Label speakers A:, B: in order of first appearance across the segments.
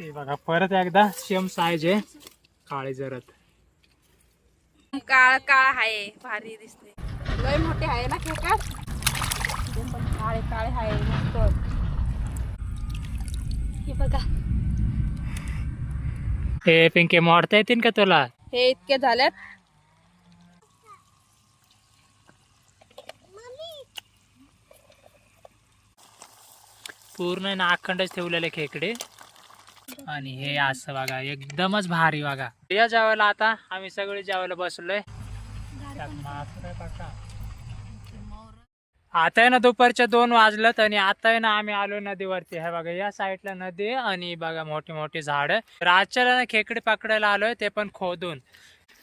A: हे बघा परत एकदा सेम साईज आहे. काळी जरत.
B: काळ काळ आहे भारी दिसते. लय मोठे आहे ना पण काळे काळे आहे मस्त. हे बघा.
A: हे पिंके मोडता येतील का तुला?
B: हे इतके झाल्यात
A: पूर्ण ना अखंडच ठेवलेले खेकडे. आणि हे असं बघा एकदमच भारी बघा. या जेवायला आता आम्ही सगळे जेवायला बसलोय. आता आहे ना दुपारच्या दोन वाजलत आणि आता आहे ना आम्ही आलो नदीवरती. हे बघा या साईडला नदी आणि बघा मोठी मोठी झाड रातच्याला खेकडे पकडायला आलोय ते पण खोदून.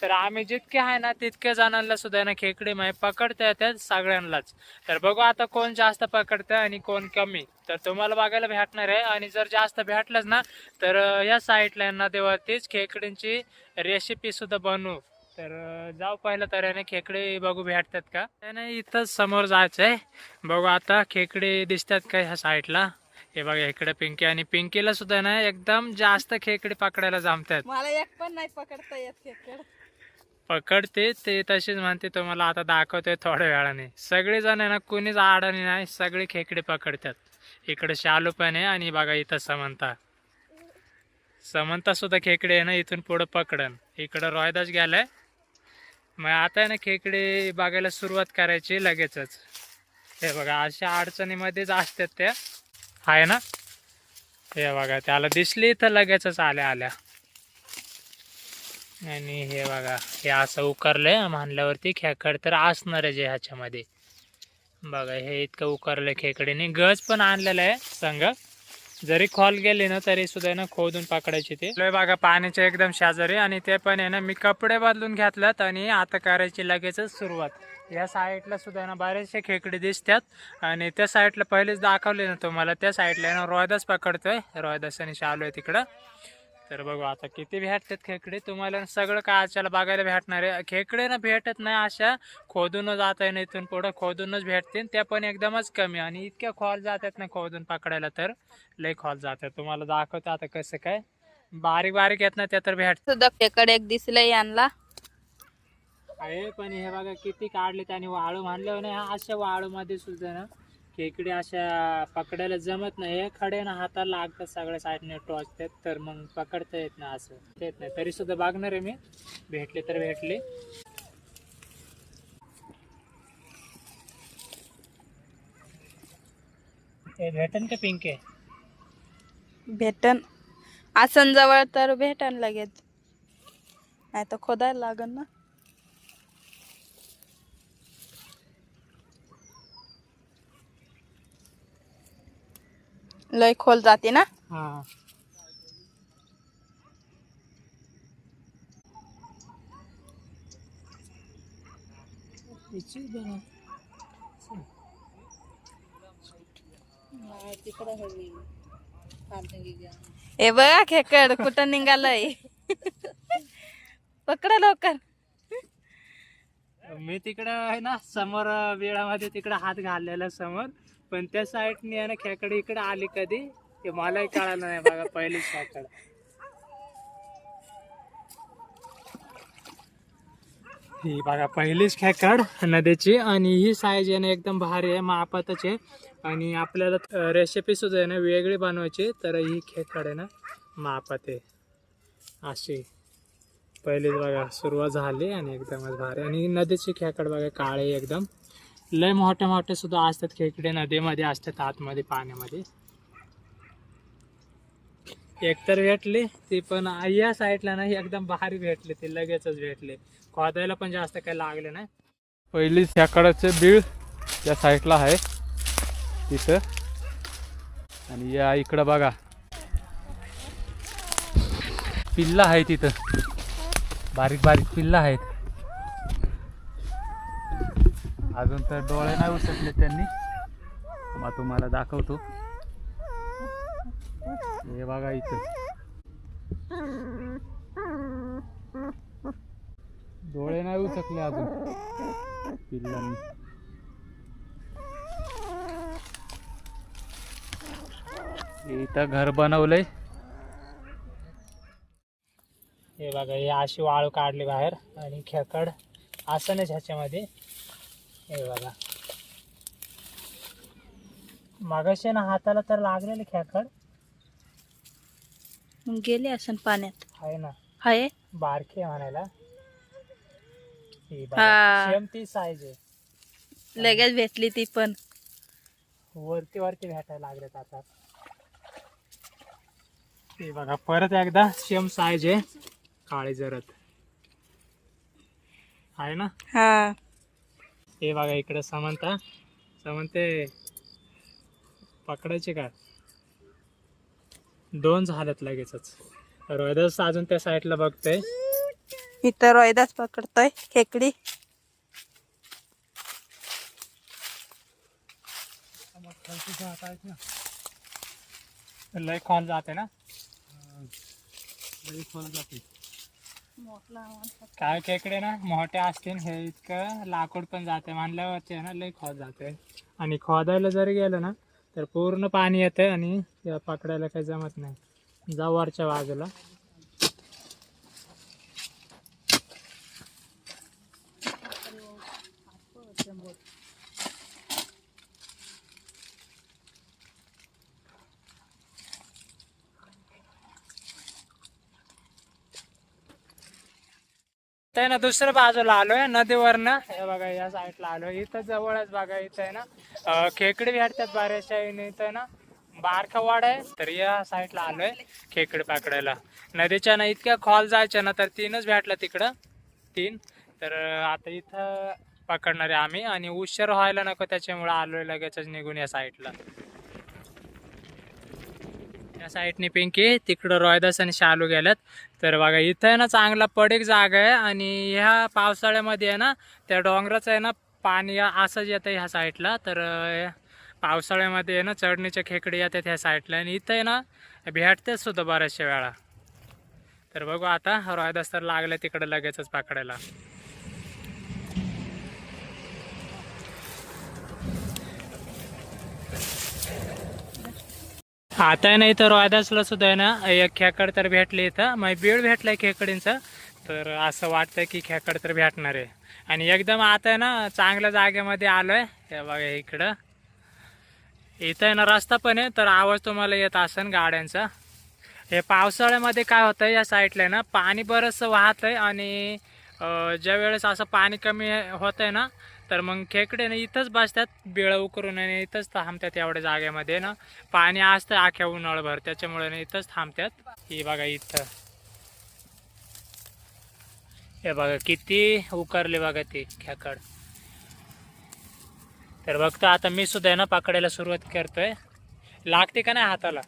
A: तर आम्ही जितके आहे ना तितके जणांना सुद्धा ना खेकडे म्हणजे पकडता येतात सगळ्यांनाच. तर बघू आता कोण जास्त पकडतं आणि कोण कमी. तर तुम्हाला बघायला भेटणार आहे. आणि जर जास्त भेटलंच ना तर या साईडला नदीवरतीच खेकडींची रेसिपी सुद्धा बनवू. तर जाऊ पहिलं तर याने खेकडे बघू भेटतात का? त्याने इथंच समोर जायचं आहे बघू आता खेकडे दिसतात का ह्या साईडला. हे बघा इकडे पिंकी आणि पिंकीला सुद्धा ना एकदम जास्त खेकडे पकडायला जमतात.
B: मला एक पण नाही पकडता येत खेकड.
A: पकडते ते तशीच म्हणते तुम्हाला आता दाखवतोय थोड्या वेळाने. सगळेजण आहे ना कुणीच आडणी नाही सगळे खेकडे पकडतात. इकडे शालू पण आहे आणि बघा इथं समंता. समंता सुद्धा खेकडे आहे ना इथून पुढं पकडन. इकडं रोहिदास गेलाय. मग आता आहे ना खेकडे बघायला सुरुवात करायची लगेचच. हे बघा अशा अडचणीमध्येच असतात त्या. आहे ना? हे बघा त्याला दिसली तर लगेचच आल्या आल्या. आणि हे बघा हे असं उकरलंय म्हणल्यावरती खेकड तर असणारच आहे ह्याच्यामध्ये. बघा हे इतकं उकरलंय खेकडीने. गज पण आणलेलं आहे संग. जरी खोल गेली ना तरी सुद्धा ना खोदून पकडायची ते. लय बघा पाण्याच्या एकदम शेजारी आणि ते पण आहे ना मी कपडे बदलून घेतल्यात आणि आता करायची लगेचच सुरुवात. या साईडला सुद्धा ना बरेचसे खेकडे दिसतात आणि त्या साईडला पहिलेच दाखवले ना तुम्हाला. त्या साईडला आहे ना रोयदास पकडतोय. रोयदास आणि शालू आहे तिकडं. तर बघू आता किती भेटतात खेकडे. तुम्हाला सगळं काय आजच्याला बघायला भेटणार आहे. खेकडे ना भेटत नाही अशा. खोदूनच जात आहे ना इथून पुढं. खोदूनच भेटतील. त्या पण एकदमच कमी. आणि इतक्या खोल जातात ना खोदून पकडायला तर. लय खोल जातात. तुम्हाला दाखवतो आता कसं काय. बारीक बारीक येत ना त्या तर भेट.
B: सुद्धा खेकड एक दिसलंय यांना.
A: आहे पण हे बघा किती काढले त्याने वाळू. म्हणल्यावर ना अशा वाळूमध्ये सुद्धा ना खेकडे अशा पकडायला जमत नाही. हे खडे ना हाताला लागतात सगळ्या साईडने टोचतात तर मग पकडता येत नाही असं. येत नाही. तरी सुद्धा बघणार आहे मी. भेटले तर भेटले. भेटन का पिंके?
B: भेटन. आसन जवळ तर भेटन लगेच. नाही तर खोदायला लागन ना. लय खोल जाते ना?
A: हा.
B: बघा खेकड कुठं निघालय? पकडा लवकर.
A: मी तिकडं आहे ना समोर वेळामध्ये तिकडं हात घाललेला समोर. पण त्या साईडने आहे ना खेकडे इकडे आली कधी? ते मलाही कळालं नाही बघा पहिलीच खेकड ही बघा पहिलीच खेकड नदीची आणि ही साईज आहे ना एकदम भारी आहे मापातच आहे. आणि आपल्याला रेसिपी सुद्धा आहे ना वेगळी बनवायची तर ही खेकड आहे ना मापात आहे. अशी. पहिलीच बघा सुरुवात झाली आणि एकदमच भारी. आणि नदीचे खेकड बघा काळे एकदम. लय मोठे मोठे सुद्धा असतात खेकडे नदीमध्ये असतात आतमध्ये पाण्यामध्ये. एकतर भेटली ती पण या साईडला नाही एकदम भारी भेटले ते लगेचच भेटले. खोदायला पण जास्त काही लागले नाही.
C: पहिली खेकडाचे बीळ या साईडला आहे तिथं आणि या इकडं बघा. पिल्ला आहे तिथं. बारीक बारीक पिल्ला आहेत. अजून तर डोळे नाही उसटले त्यांनी. मग तुम्हाला दाखवतो. हे बघा इथं. डोळे नाही उचकले अजून. पिल्लांनी. इथं घर बनवलंय.
A: बघा हे अशी वाळू काढली बाहेर आणि खेकड आसनच ह्याच्यामध्ये. हे बघा. मागाशी ना हाताला तर लागलेले खेकड.
B: मग गेले असन पाण्यात.
A: आहे ना.
B: हाय?
A: बारके म्हणायला. ही
B: हा.
A: सेम ती साईज आहे.
B: लगेच भेटली ती पण.
A: वरती वरती भेटायला लागलेत आता. ते बघा परत एकदा सेम साईज आहे. काळी जरत आहे ना?
B: हा.
A: हे बघा इकडे समंता. समंते पकडायचे का? दोन झालेत लगेचच. रोहिदास अजून त्या साईडला बघतोय.
B: इथं रोहिदास पकडतोय खेकडी.
A: लय खोल जाते ना? काय इकडे ना मोठे असतील हे इतकं लाकूड पण जाते मानल्यावरती ना लय खोद जाते आणि खोदायला जरी गेलं ना तर पूर्ण पाणी येते आणि पकडायला काही जमत नाही. जा वरच्या बाजूला. ते ना दुसऱ्या बाजूला आलोय नदीवरनं. हे बघा या साईडला आलोय. इथं जवळच बघा इथं आहे ना खेकडी खेकडे भेटतात बऱ्याचशा इथं. आहे ना बारका वाड आहे तर या साईडला आलोय खेकडे पकडायला. नदीच्या ना इतक्या खॉल जायच्या ना तर तीनच भेटलं तिकडं. तीन. तर आता इथं पकडणार आहे आम्ही. आणि उशीर व्हायला नको त्याच्यामुळे आलोय लगेचच निघून या साईडला. या साईडने पिंकी तिकडं रॉयदास आणि शालू गेल्यात तर बघा इथं आहे ना चांगला पडीक जागा आहे आणि ह्या पावसाळ्यामध्ये आहे ना त्या डोंगराचं आहे ना पाणी असंच येतं ह्या साईडला. तर पावसाळ्यामध्ये आहे ना चढणीच्या खेकडे येतात ह्या साईडला. आणि इथं आहे ना भेटतेच सुद्धा बऱ्याचशा वेळा. तर बघू आता रॉयदास तर लागले तिकडं लगेचच पकडायला. आता आहे ना इथं रोयदासला सुद्धा आहे ना एक खेकड तर भेटले इथं. मग बीळ भेटलाय खेकडींचं. तर असं वाटतं की खेकड तर भेटणार आहे. आणि एकदम आता आहे ना चांगल्या जागेमध्ये आलोय. हे बघा इकडं. इथं आहे ना रस्ता पण आहे तर आवाज तुम्हाला येत असेल गाड्यांचा. हे पावसाळ्यामध्ये काय होतं या साईडला आहे ना पाणी बरंचसं वाहत आहे आणि ज्या वेळेस असं पाणी कमी होत आहे ना तर मग खेकडे ना इथंच बसतात बिळं उकरून आणि इथंच थांबतात एवढ्या जागेमध्ये ना. पाणी असतं आख्या उन्हाळभर त्याच्यामुळे ना इथंच थांबतात. हे बघा इथं. हे बघा किती उकरले बघा ते खेकड. तर बघतो आता मी सुद्धा आहे ना पकडायला सुरुवात करतोय. लागते का नाही हाताला?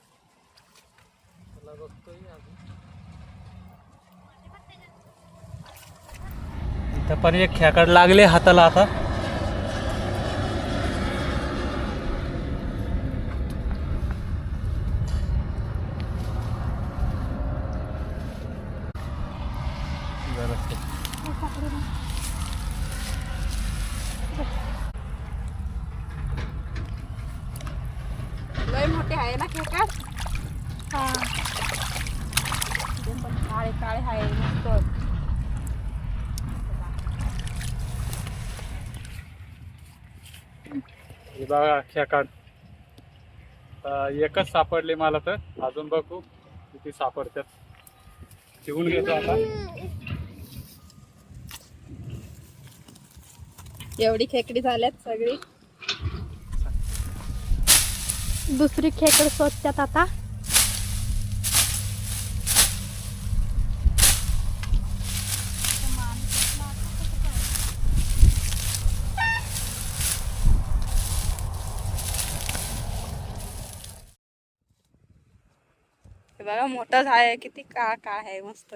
C: तर पण एक खेकड लागले हाताला आता.
B: ना हा. पण काळे काळे आहे मस्त.
C: हे बघा खेकड अं, एकच सापडले मला तर. अजून बघू किती सापडतात ठेवून घेतो आता.
B: एवढी खेकडी झाल्यात सगळी. दुसरी खेकड शोधतात आता हे बघा मोठं आहे किती काळ काळ आहे मस्त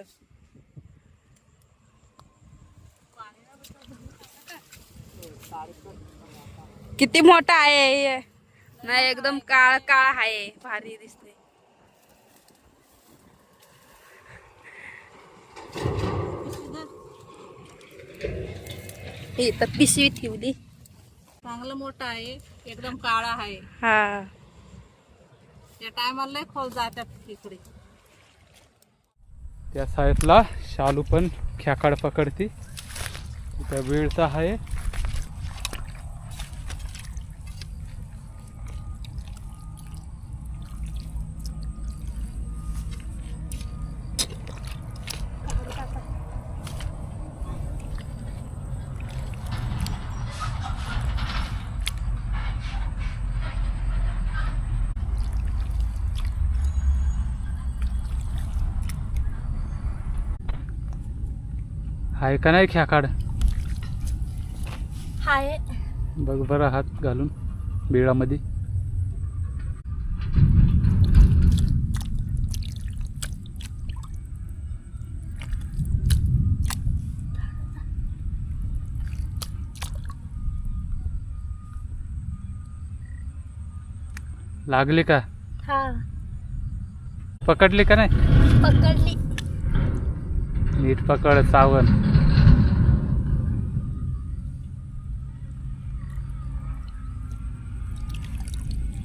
B: किती मोठा आहे हे. नाही एकदम काळ काळ आहे. भारी दिसते ही तर पिशवी ठेवली.
D: चांगलं मोठं आहे एकदम काळा आहे.
B: हा.
D: या टायमाला लय खोल जातात इकडे.
C: त्या साईडला शालू पण खेकाड पकडती. तिथं वेळचा आहे. आहे का नाही खेकाड
B: हाय.
C: बघ बरं हात घालून बिळामध्ये. लागली का?
B: हा.
C: पकडली का नाही?
B: पकडली.
C: नीट पकड सावण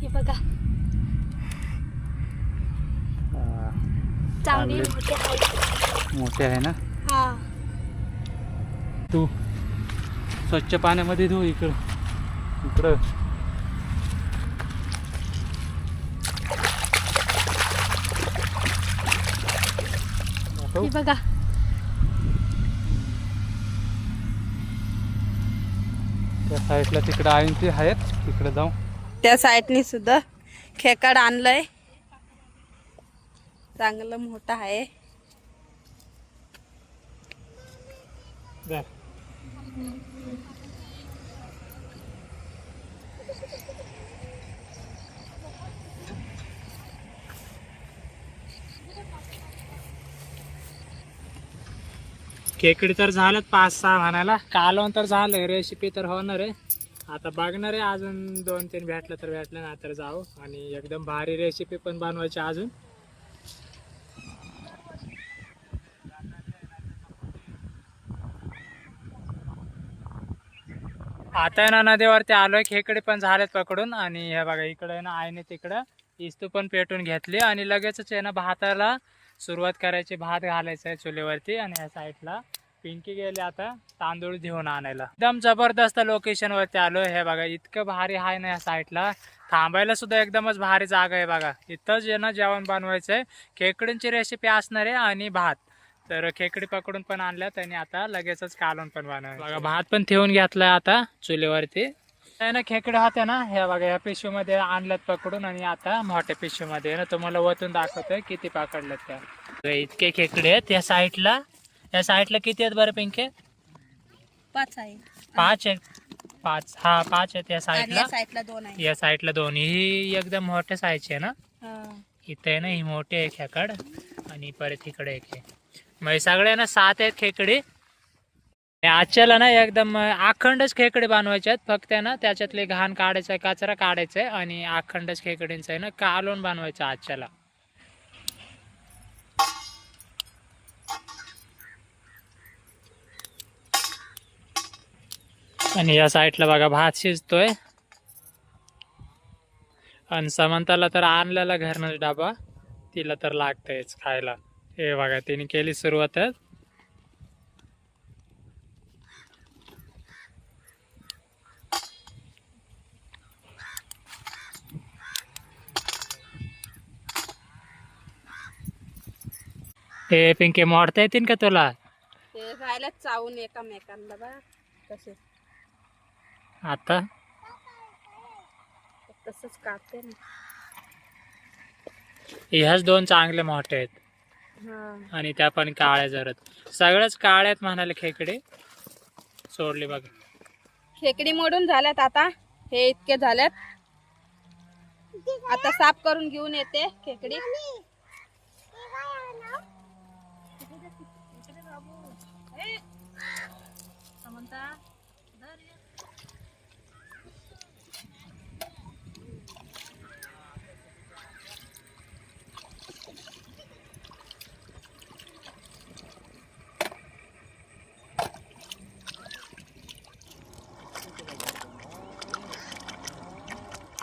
B: हे बघा
C: हा,
B: चांगली
C: चांगली.
B: मोठी
C: मोठे आहे ना?
B: हा.
C: तू स्वच्छ पाण्यामध्ये धु इकडं. इकडं.
B: हे बघा.
C: त्या साईडला तिकडं ते आहेत. तिकडे जाऊ.
B: त्या साईडनी सुद्धा खेकाड आणलंय. चांगलं मोठं आहे.
A: खेकडी तर झालं पाच सहा म्हणायला. कालवण तर झालं रेसिपी तर होणार आहे. आता बघणार आहे अजून दोन तीन भेटलं तर भेटलं ना तर जाऊ. आणि एकदम भारी रेसिपी पण बनवायची अजून. आता आहे ना नदीवरती आलोय खेकडे पण झालेत पकडून. आणि हे बघा इकडे ना आईने तिकडं इस्तू पण पेटून घेतली. आणि लगेचच आहे ना भाताला सुरुवात करायची भात घालायचा आहे चुलीवरती. आणि ह्या साईडला पिंकी गेले आता तांदूळ घेऊन आणायला. एकदम जबरदस्त लोकेशन वरती आलो हे बघा इतकं भारी आहे ना या साईडला. थांबायला सुद्धा एकदमच भारी जागा आहे बघा. इथंच आहे ना जेवण बनवायचंय. खेकडींची रेसिपी असणार आहे आणि भात. तर खेकडी पकडून पण आणल्यात आणि आता लगेचच कालवण पण बनवायचं बघा भात पण ठेवून घेतलाय आता चुलीवरती. ना खेकडे होत्या ना ह्या बघा या पिशवीमध्ये आणल्यात पकडून आणि आता मोठ्या पिशवीमध्ये ना तुम्हाला वतून दाखवतोय किती पकडल्यात त्या. बघा, इतके खेकडे आहेत या साईडला. या साईडला किती आहेत बरं पिंके?
B: पाच आहे
A: पाच आहेत. पाच हा पाच आहेत या साईडला
B: या साईडला. दोन आहे
A: या साईडला दोन. ही एकदम मोठ्या साईजची आहे ना?
B: हा.
A: इथे आहे ना ही मोठी आहे खेकड. आणि परत इकडे एक आहे. म्हणजे सगळे ना सात आहेत खेकडी. आजच्याला ना एकदम अखंडच खेकडे बनवायचे आहेत. फक्त आहे ना त्याच्यातले घाण काढायचं आहे कचरा काढायचा आहे आणि अखंडच खेकडींचं आहे ना कालवण बनवायचं आजच्याला. आणि या साईडला बघा भात शिजतोय. आणि समंताला तर आणलेला घरनच डाबा. तिला तर लागतंयच खायला. हे बघा तिने केली सुरुवातच. हे पिंके मोडता येतील का तुला?
B: ते राहिलं चावून एकामेकांना बा तसे
A: आता?
B: तसंच काढते ना.
A: ह्याच दोन चांगले मोठे आहेत. आणि त्या पण काळ्या जरत. सगळंच काळ्यात म्हणाले खेकडे. सोडले बघा.
B: खेकडी मोडून झाल्यात आता. हे इतके झाल्यात. आता साफ करून घेऊन येते खेकडी.
D: समंता.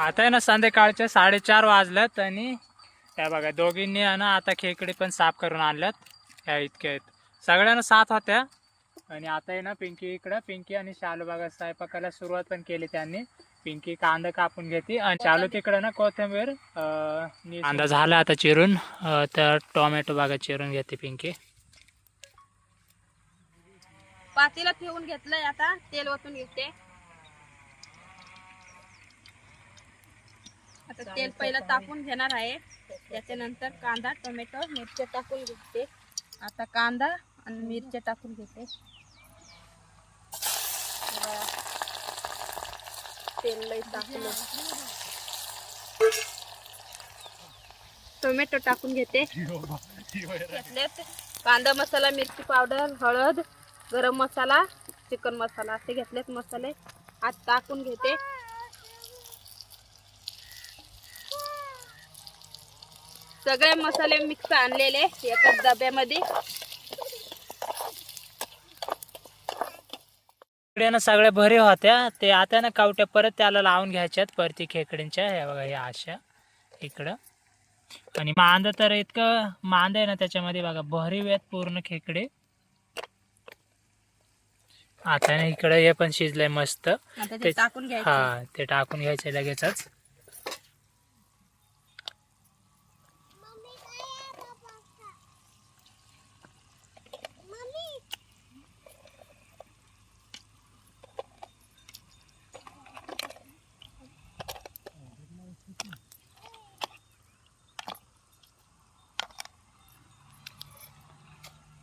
A: आता आहे ना संध्याकाळचे साडेचार वाजल्यात आणि त्या बघा दोघींनी आहे ना आता खेकडे पण साफ करून आणल्यात. ह्या इतक्या आहेत. सगळ्यांना साथ होत्या. आणि आता आहे ना पिंकी इकडं. पिंकी आणि शालू बागा स्वयंपाकाला सुरुवात पण केली त्यांनी. पिंकी कांदा कापून घेते. आणि चालू तिकडं ना कोथिंबीर कांदा झाला आता चिरून. तर टोमॅटो बागा चिरून घेते पिंकी.
B: पातीला ठेवून घेतलंय आता. तेल ओतून घेते. आता तेल पहिलं तापून घेणार आहे. त्याच्यानंतर कांदा टोमॅटो मिरच्या टाकून घेते. आता कांदा आणि मिरच्या टाकून घेते. तेल टाकलं टोमॅटो टाकून घेते. घेतलेत. कांदा मसाला मिरची पावडर हळद गरम मसाला चिकन मसाला असे घेतलेत मसाले. आज टाकून घेते. सगळे मसाले मिक्स आणलेले एकाच डब्यामध्ये.
A: इकडे ना सगळ्या भरी होत्या. ते आता ना कावट्या परत त्याला लावून घ्यायच्यात परती खेकडींच्या ह्या बघा ह्या अशा इकडं. आणि मांद तर इतकं मांद आहे ना त्याच्यामध्ये बघा भरीव आहेत पूर्ण खेकडे. आता ना इकडं हे पण शिजलंय मस्त.
B: आता ते
A: ते-
B: टाकून घ्यायचे.
A: हा ते टाकून घ्यायचे लगेचच.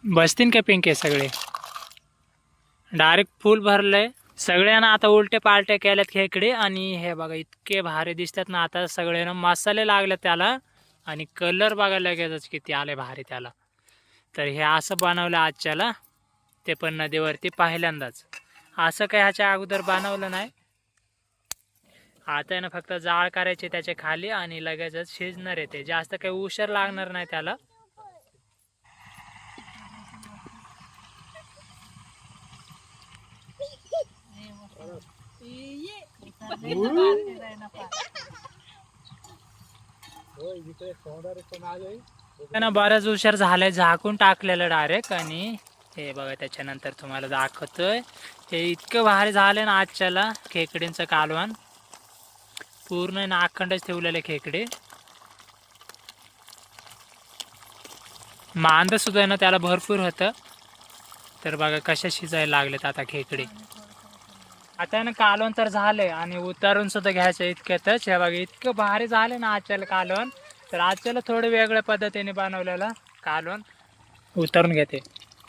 A: बसतील का पिंके सगळे? डायरेक्ट फुल भरलंय. सगळ्यांना आता उलटे पालटे केल्यात खेकडे आणि हे बघा इतके भारी दिसतात ना आता सगळ्यांना मसाले लागले त्याला. आणि कलर बघा लगेचच किती आले भारी त्याला. तर हे असं बनवलं आजच्याला. ते पण नदीवरती पहिल्यांदाच. असं काही ह्याच्या अगोदर बनवलं नाही. आता आहे ना फक्त जाळ करायचे त्याच्याखाली आणि लगेचच शिजणार आहे ते. जास्त काही उशीर लागणार नाही त्याला. ना बराच उशीर झालाय झाकून टाकलेलं डायरेक्ट आणि हे बघा त्याच्यानंतर तुम्हाला दाखवतोय. हे इतकं भारी झालं ना आजच्याला खेकडींचं कालवण. पूर्ण ना अखंडच ठेवलेले खेकडे. मांद सुद्धा आहे ना त्याला भरपूर होतं. तर बघा कशा शिजायला लागलेत आता खेकडे. ना कालवण तर झालंय आणि उतारून सुद्धा घ्यायचं इतक्यातच हे बघा इतकं भारी झालं ना आजच्याला कालवण. तर आजच्याला थोडं वेगळ्या पद्धतीने बनवलेलं कालवण. उतरून घेते.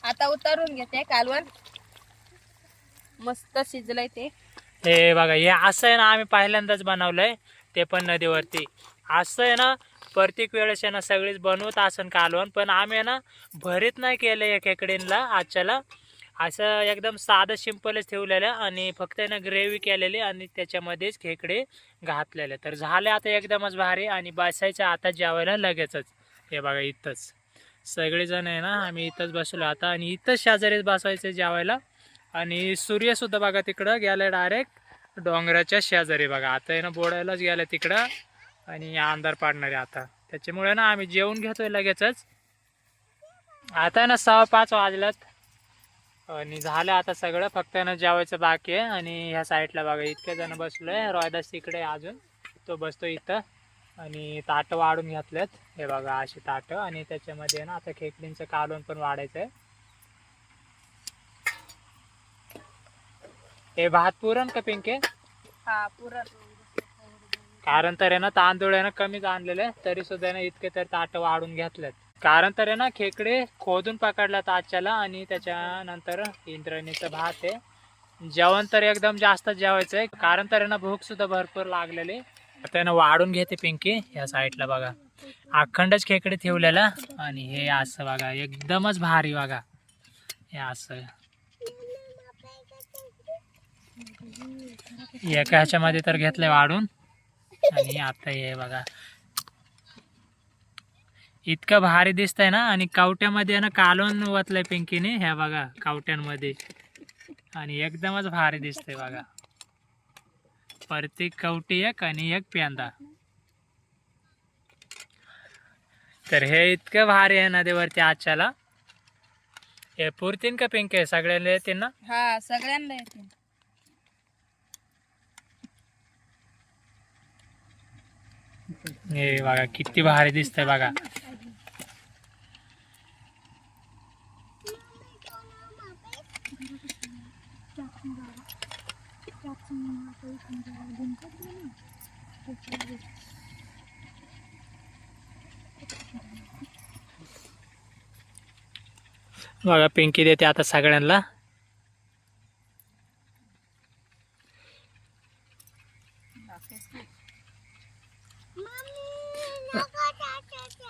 B: आता उतारून घेते कालवण. मस्त शिजलंय ते.
A: हे बघा हे असं आहे ना आम्ही पहिल्यांदाच बनवलंय ते पण नदीवरती. असं आहे ना प्रत्येक वेळेस आहे ना सगळीच बनवत असन कालवण पण आम्ही ना भरीत नाही केलं या खेकडींना आजच्याला असं एकदम साधं सिंपलच ठेवलेलं आणि फक्त आहे ना ग्रेव्ही केलेली आणि त्याच्यामध्येच खेकडे घातलेले. तर झाले आता एकदमच भारी आणि बसायचं आता जेवायला लगेचच. हे बघा इथंच. सगळेजण आहे ना आम्ही इथंच बसलो आता आणि इथंच शेजारीच बसवायचं जेवायला. आणि सूर्यसुद्धा बघा तिकडं गेलं डायरेक्ट डोंगराच्या शेजारी बघा. आता आहे ना बोडायलाच गेलं तिकडं आणि अंधार पाडणार आहे आता. त्याच्यामुळे ना आम्ही जेवून घेतोय लगेचच. आता आहे ना सहा पाच वाजल्यात. आणि झालं आता सगळं. फक्त आहे ना जेवायचं बाकी आहे आणि ह्या साईडला बघा इतके जण बसलोय. रोयदास तिकडे आहे अजून. तो बसतो इथं. आणि ताटं वाढून घेतलेत. हे बघा अशी ताटं. आणि त्याच्यामध्ये ना आता खेकडींचं कालवण पण वाढायचं आहे हे भात पुरण का पिंके?
B: हा
A: कारण तर आहे ना तांदूळ आहे ना कमीच आणलेले. तरी सुद्धा आहे ना इतके तर ताट वाढून घेतलेत. कारण तर आहे ना खेकडे खोदून पकडला आजच्याला आणि त्याच्यानंतर इंद्रणीचं भात आहे. जेवण तर एकदम जास्त जेवायचं आहे कारण तर आहे ना भूक सुद्धा भरपूर लागलेली आता ना वाढून घेते पिंकी या साईडला बघा. अखंडच खेकडे ठेवलेला आणि हे असं बघा एकदमच भारी बघा. हे असं. एका ह्याच्यामध्ये तर घेतलंय वाढून. आणि आता हे बघा इतकं भारी दिसतंय ना? आणि कावट्यामध्ये ना कालवण वतलंय पिंकीने ह्या बघा कावट्यांमध्ये. आणि एकदमच भारी दिसतंय बघा. प्रत्येक कवटी एक आणि एक पेंदा तर हे इतकं भारी आहे नदीवरती आजच्याला हे पुरतीन का पिंके सगळ्याला येतील ना?
B: हा सगळ्यांना येते
A: हे बघा किती भारी दिसतंय बघा. बघा पिंकी देते आता सगळ्यांना.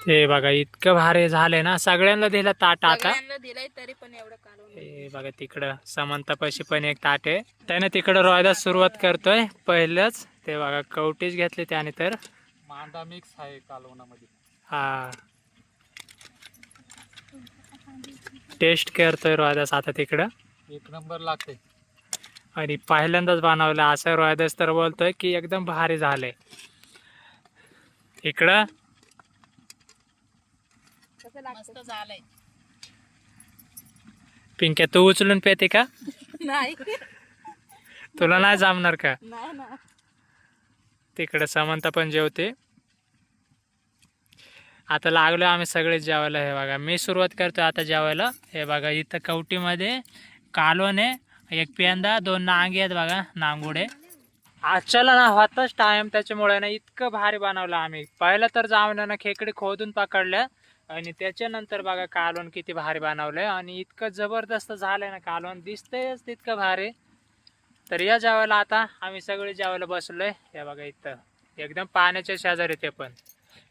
A: ते बघा इतकं भारी झालंय ना सगळ्यांना दिलं ताट आता.
B: दिलंय तरी पण एवढं
A: हे बघा तिकडं समंतापाशी पण एक ताट आहे. त्याने तिकडं रोयला सुरुवात करतोय. पहिलंच ते बघा कवटीच घेतली त्याने तर.
C: मांडा मिक्स आहे कालवणामध्ये.
A: हा. टेस्ट करतोय रोयदास आता तिकडं.
C: एक नंबर लागते.
A: आणि पहिल्यांदाच बनवलं. असं रोयदास तर बोलतोय की एकदम भारी झालंय. इकडं.
B: कसं लागतं
D: मस्त झालंय.
A: पिंक्या तू उचलून पेते का?
B: नाही.
A: तुला नाही जमणार का? तिकडे समंता पण जेवते. आता लागलो आम्ही सगळे जेवायला हे बघा. मी सुरुवात करतो आता जेवायला. हे बघा इथं कवटीमध्ये आहे. एक पेंदा दोन नांगे आहेत बघा नांगुडे. आजच्याला ना होताच टाइम त्याच्यामुळे ना इतकं भारी बनवलं आम्ही. पहिलं तर जाऊन ना खेकडे खोदून पकडल्या. आणि त्याच्यानंतर बघा कालवण किती भारी बनवलंय. आणि इतकं जबरदस्त झालंय ना कालवण. दिसतंयच तितकं भारी. तर या जेवायला आता आम्ही सगळे जेवायला बसलोय. या बघा इथं. एकदम पाण्याच्या शेजारी ते पण.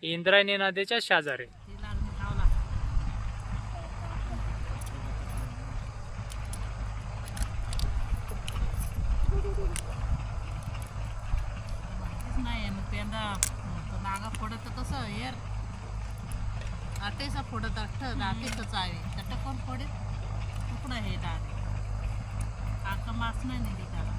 A: इंद्रायणी नदीच्या शेजारी.
D: नाही मग नागा फोडत कसं हेर फोडत आहे कोण फोडे तुकडं हे दादे आका मास नाही नेली त्याला.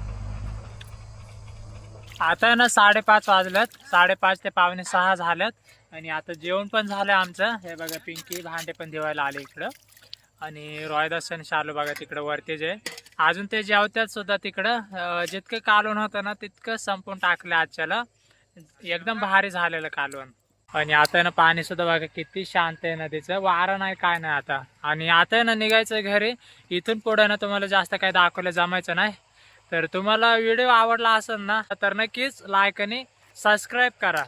A: आता ना साडेपाच वाजल्यात साडेपाच ते पावणे सहा झाल्यात आणि आता जेवण पण झालं आमचं. हे बघा पिंकी भांडे पण देवायला आले इकडं. आणि रोयदास आणि शालू बघा तिकडं वरतीच आहे अजून ते जेवतात सुद्धा तिकडं. जितकं कालवण होतं ना तितकं संपून टाकलं आजच्याला. एकदम भारी झालेलं कालवण. आणि आता ना पाणी सुद्धा बघा किती शांत आहे नदीचं. वारं नाही काय नाही आता. आणि आता ना निघायचं घरी. इथून पुढे ना तुम्हाला जास्त काही दाखवलं जमायचं नाही. तर तुम्हाला व्हिडिओ आवडला असेल ना तर नक्कीच लाईक आणि सबस्क्राईब करा.